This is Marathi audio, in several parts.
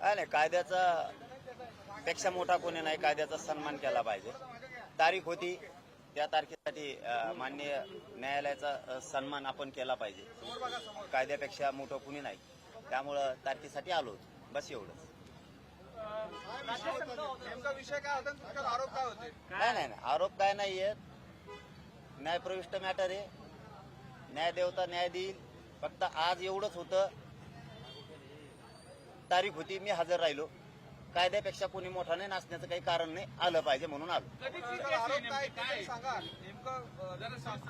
काय नाही कायद्याचा पेक्षा मोठा कोणी नाही कायद्याचा सन्मान केला पाहिजे. तारीख होती त्या तारखेसाठी माननीय न्यायालयाचा सन्मान आपण केला पाहिजे. कायद्यापेक्षा मोठं कुणी नाही. त्यामुळं तारखेसाठी आलो. बस एवढंच. नाही नाही आरोप काय नाहीये. न्यायप्रविष्ट मॅटर आहे. न्याय देवता न्याय देईल फक्त आज एवढंच होतं. तारीख होती मी हजर राहिलो. कायद्यापेक्षा कोणी मोठा नाही नाचण्याचं काही कारण नाही आलं पाहिजे म्हणून आलो.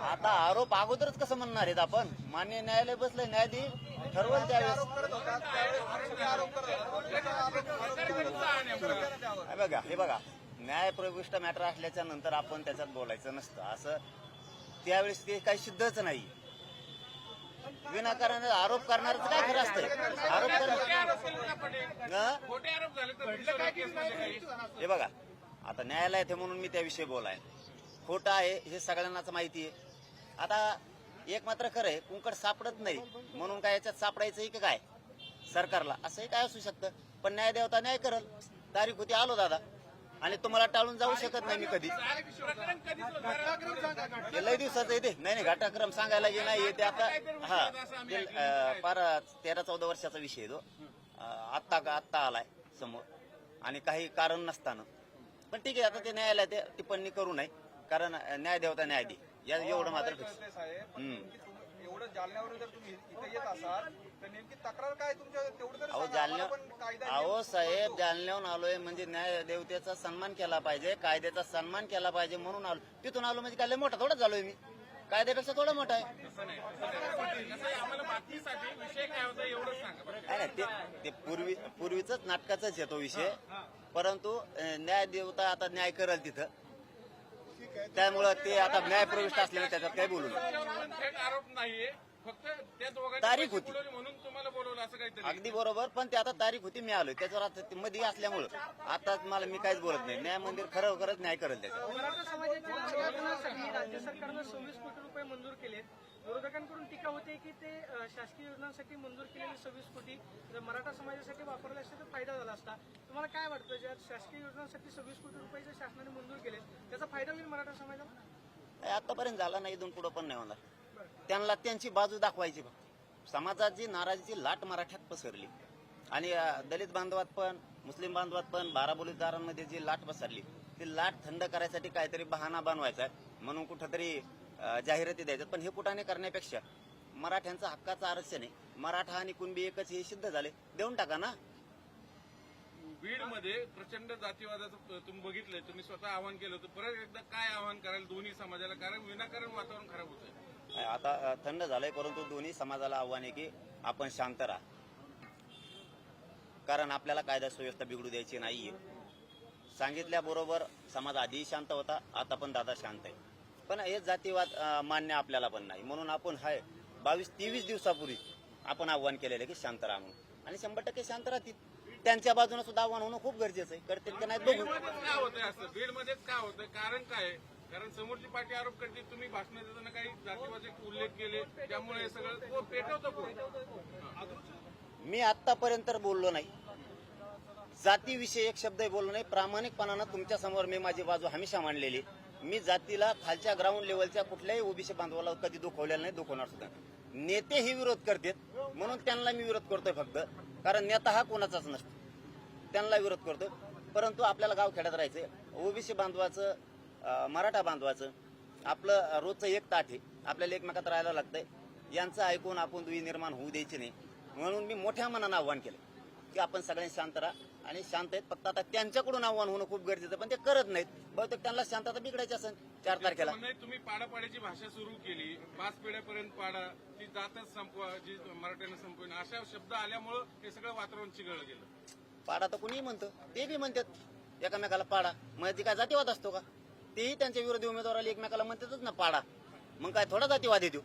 आता आरोप अगोदरच कसं म्हणणार आहेत आपण? मान्य न्यायालय बसलंय न्याय देईल ठरवल त्यावेळेस. हे बघा हे बघा. न्यायप्रविष्ट मॅटर असल्याच्या नंतर आपण त्याच्यात बोलायचं नसतं. असं त्यावेळेस ते काही सिद्धच नाही. विनाकारण आरोप करणारच काय खरं असतंय? आरोप हे? बघा आता न्यायालयात आहे म्हणून मी त्याविषयी बोलाय. खोटं आहे हे सगळ्यांनाच माहिती आहे. आता एक मात्र खरं आहे कुंकड सापडत नाही. म्हणून काय याच्यात सापडायचंय की काय? सरकारला. असंही काय असू शकतं. पण न्याय देवता न्याय करल. तारीख होती आलो दादा. आणि तुम्हाला टाळून जाऊ शकत नाही मी कधी हे लय दिवसाचं येते नाही नाही घटनाक्रम सांगायला जे नाही ते आता हा ते अं, फार तेरा चौदा वर्षाचा विषय आहे तो. अं, आत्ता का आत्ता आलाय समोर. आणि काही कारण नसताना. पण ठीक आहे आता ते न्यायालय ते टिप्पणी करू नये. कारण अं, न्याय देवता न्याय दे या एवढं मात्र fix. साहेब हम्म. एवढं जालन्यावरून जर तुम्ही इथे येत असाल नेमकी तक्रार काय तुमच्या तेवढं तरी अहो सांगा. आम्हाला जालन्या पण कायदा अहो साहेब. जालन्याहून आलोय म्हणजे न्याय देवतेचा सन्मान केला पाहिजे कायद्याचा सन्मान केला पाहिजे म्हणून आलो. तिथून आलो म्हणजे काय लय मोठा थोडा झालोय मी. कायद्यापेक्षा थोडा मोठा आहे. नाही ते ते पूर्वी पूर्वीच नाटकाचाच आहे तो विषय परंतु न्याय देवता आता न्याय करल तिथं. त्यामुळं ते आता न्याय प्रविष्ट असल्याने त्याच्यात काही बोलू नये आरोप नाहीये. फक्त त्या दोघांनी तारीख होती. बुडवले म्हणून तुम्हाला बोलवलं असं काहीतरी. अगदी बरोबर पण ते आता तारीख होती मी आलोय त्याच्यावर आता ते मध्ये असल्यामुळं. आता मला मी काहीच बोलत नाही. न्याय मंदिर खरं खरंच न्याय करेल त्याच्यात मराठा समाजाच्या मागासवर्गीयांसाठी राज्य सरकारनं सव्वीस कोटी रुपये मंजूर केलेत. विरोधकांकडून टीका होते की ते अ, शासकीय योजनांसाठी मंजूर केलेले सव्वीस कोटी जर मराठा समाजासाठी वापरले असते तर फायदा झाला असता. तुम्हाला काय वाटतं ज्या शासकीय योजनांसाठी सव्वीस कोटी रुपये जर शासनाने मंजूर केले त्याचा फायदा होईल मराठा समाजाला? नाही, आतापर्यंत झाला नाही इथून पुढं पण नाही होणार. त्यांना त्यांची बाजू दाखवायची फक्त. समाजाची नाराजीची लाट मराठ्यात पसरली. आणि दलित बांधवात पण मुस्लिम बांधवात पण बाराबोलीदारांमध्ये जी लाट पसरली ती लाट थंड करायसाठी काहीतरी बहाणा बनवायचा आहे म्हणून कुठंतरी जाहिराती द्यायच्यात पण हे कुठाने करण्यापेक्षा मराठ्यांचा हक्काचं आरक्षण आहे. मराठा आणि कुणबी एकच हे सिद्ध झाले. देऊन टाका ना. बीडमध्ये प्रचंड जातीवादाचं तुम्ही बघितलंय. तुम्ही स्वतः आवाहन केलं होतं. परत एकदा काय आवाहन कराल दोन्ही समाजाला? कारण विनाकारण वातावरण खराब होतंय. आता थंड झालंय परंतु दोन्ही समाजाला आव्हान आहे की आपण शांत राहा. कारण आपल्याला कायदा सुव्यवस्था बिघडू द्यायची नाहीये. सांगितल्याबरोबर समाज आधीही शांत होता आता पण दादा शांत आहे. पण हे जातीवाद मान्य आपल्याला पण नाही. म्हणून आपण हाय बावीस तेवीस दिवसापूर्वी आपण आव्हान केलेलं की शांत राहा म्हणून. आणि शंभर टक्के शांत राहतील. त्यांच्या बाजूने सुद्धा आव्हान होणं खूप गरजेचं आहे. करतील की नाही बघू. काय होतं असं? बीडमध्येच कारण काय आहे? कारण समोरची पार्टी आरोप करते तुम्ही भाषण देताना काही जातीवाचे उल्लेख केले त्यामुळे हे सगळं पेटवतो कोण? मी आतापर्यंत तर बोललो नाही. जातीविषयी एक शब्द बोललो नाही. प्रामाणिकपणानं तुमच्यासमोर मी माझी बाजू हमेशा मांडलेली मी जातीला खालच्या ग्राउंड लेवलच्या कुठल्याही ओबीसी बांधवाला कधी दुखवलेलं नाही दुखवणार सुद्धा नेते ही विरोध करतात म्हणून त्यांना मी विरोध करतोय फक्त. कारण नेता हा कोणाचाच नसतो. त्यांना विरोध करतो परंतु आपल्याला गाव खेड्यात राहायचंय. ओबीसी बांधवाचं मराठा बांधवाचं. आपलं रोजचं एक ताट आहे. आपल्याला एकमेकात राहायला लागतंय. यांचं ऐकून आपण दुई निर्माण होऊ द्यायची नाही. म्हणून मी मोठ्या मनानं आव्हान केलं की आपण सगळ्यांनी शांत राहा आणि शांत आहेत. फक्त आता त्यांच्याकडून आव्हान होणं खूप गरजेचं पण ते करत नाहीत. बहुतेक त्यांना शांतता बिघडायची असेल चार तारखेला. तुम्ही पाडापाड्याची भाषा सुरू केली पाच पिढ्यापर्यंत पाडा ती जातच संपवा जी मराठ्यानं संपवणं अशा शब्द आल्यामुळं हे सगळं वातावरण चिघळलं गेलं. पाडा तर कुणीही म्हणतं ते बी म्हणतात एकामेकाला पाडा. मग ती काय जातीवाद असतो का? तेही त्यांच्या विरोधी उमेदवाराला एकमेकाला म्हणतातच ना पाडा. मग काय थोडा जातीवादी देऊ?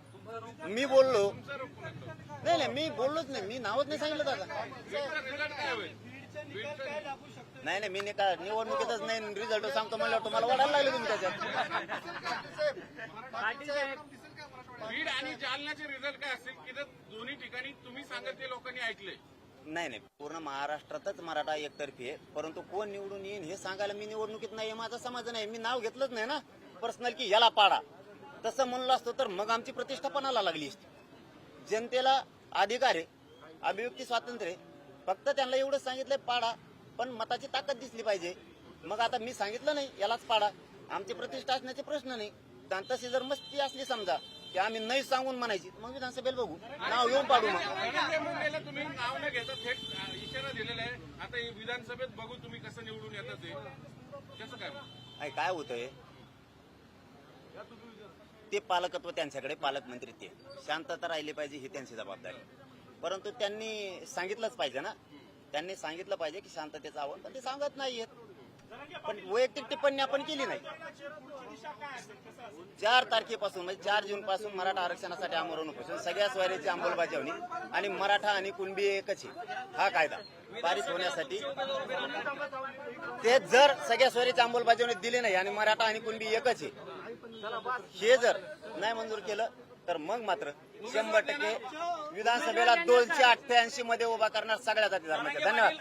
मी बोललो. नाही नाही मी बोललोच नाही. मी नावच नाही सांगितलं दादा. नाही नाही मी निकाल निवडणुकीतच नाही रिझल्ट सांगतो म्हणल्यावर तुम्हाला वाढायला लागले तुम्ही त्याच्यात. बीड आणि जालन्याचे रिझल्ट काय असेल की दोन्ही ठिकाणी तुम्ही सांगत ते लोकांनी ऐकले नाही नाही. पूर्ण महाराष्ट्रातच मराठा एकतर्फी आहे. परंतु कोण निवडून येईन हे सांगायला मी निवडणुकीत नाही माझा समाज नाही. मी नाव घेतलंच नाही ना. पर्सनल की याला पाडा. तसं म्हणलं असतं तर मग आमची प्रतिष्ठापणाला लागली असती. जनतेला अधिकार आहे. अभिव्यक्ती स्वातंत्र्य फक्त त्यांना एवढं सांगितलंय पाडा. पण मताची ताकद दिसली पाहिजे. मग आता मी सांगितलं नाही यालाच पाडा. आमची प्रतिष्ठा असण्याचे प्रश्न नाही. आणि तशी जर मस्ती असली समजा. की आम्ही नाही सांगून म्हणायची. मग विधानसभेला बघू. नाव येऊन पाडू मग. तुम्ही नाव न घेता थेट इशारा दिलेला आहे. आता हे विधानसभेत बघू तुम्ही कसं निवडून येतात ते. कसं काय? काय काय होतंय? ते पालकत्व त्यांच्याकडे पालकमंत्री ते. शांतता राहिली पाहिजे ही त्यांची जबाबदारी. परंतु त्यांनी सांगितलंच पाहिजे ना. त्यांनी सांगितलं पाहिजे की शांततेचं आव्हान पण ते सांगत नाहीयेत. पण वैयक्तिक टिप्पणी आपण केली नाही. चार तारखेपासून म्हणजे चार जून पासून मराठा आरक्षणासाठी आमरण उपोषण सगळ्या स्वारीची अंमलबजावणी आणि मराठा आणि कुणबी एकच आहे. हा कायदा पारित होण्यासाठी. ते जर सगळ्या स्वारीची अंमलबजावणी दिली नाही आणि मराठा आणि कुणबी एकच आहे हे जर नाही मंजूर केलं तर मग मात्र शंभर टक्के विधानसभेला दोनशे अठ्ठ्याऐंशी मध्ये उभा करणार सगळ्या जाती धर्माच्या धन्यवाद.